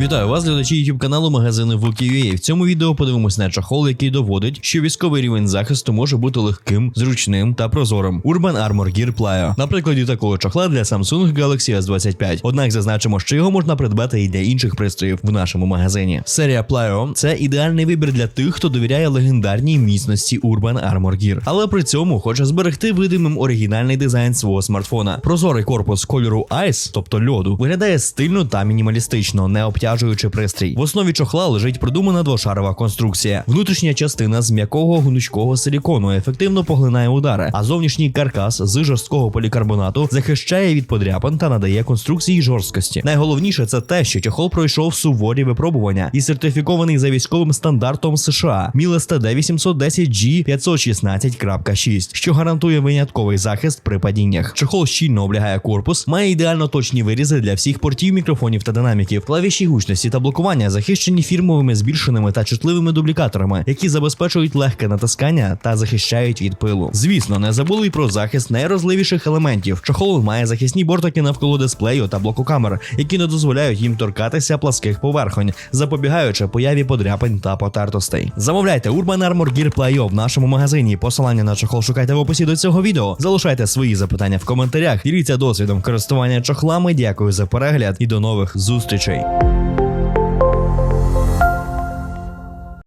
Вітаю вас, глядачі YouTube каналу магазину Вукі.ua. В цьому відео подивимось на чохол, який доводить, що військовий рівень захисту може бути легким, зручним та прозорим. Urban Armor Gear Plyo. На прикладі такого чохла для Samsung Galaxy S25. Однак зазначимо, що його можна придбати і для інших пристроїв в нашому магазині. Серія Plyo – це ідеальний вибір для тих, хто довіряє легендарній міцності Urban Armor Gear, але при цьому хоче зберегти видимим оригінальний дизайн свого смартфона. Прозорий корпус кольору Ice, тобто льоду, виглядає стильно та мінімалістично, не обтяжуючи пристрій. В основі чохла лежить продумана двошарова конструкція. Внутрішня частина з м'якого гнучкого силікону ефективно поглинає удари, а зовнішній каркас з жорсткого полікарбонату захищає від подряпин та надає конструкції жорсткості. Найголовніше це те, що чохол пройшов суворі випробування і сертифікований за військовим стандартом США Мілес TD 810G 516.6, що гарантує винятковий захист при падіннях. Чохол щільно облягає корпус, має ідеально точні вирізи для всіх портів мікрофонів та динаміків. Клавіші гучності та блокування захищені фірмовими збільшеними та чутливими дублікаторами, які забезпечують легке натискання та захищають від пилу. Звісно, не забули й про захист найрозливіших елементів. Чохол має захисні бортики навколо дисплею та блоку камер, які не дозволяють їм торкатися пласких поверхонь, запобігаючи появі подряпин та потертостей. Замовляйте Urban Armor Gear Plyo в нашому магазині. Посилання на чохол шукайте в описі до цього відео. Залишайте свої запитання в коментарях. Діліться досвідом користування чохлами. Дякую за перегляд і до нових зустрічей.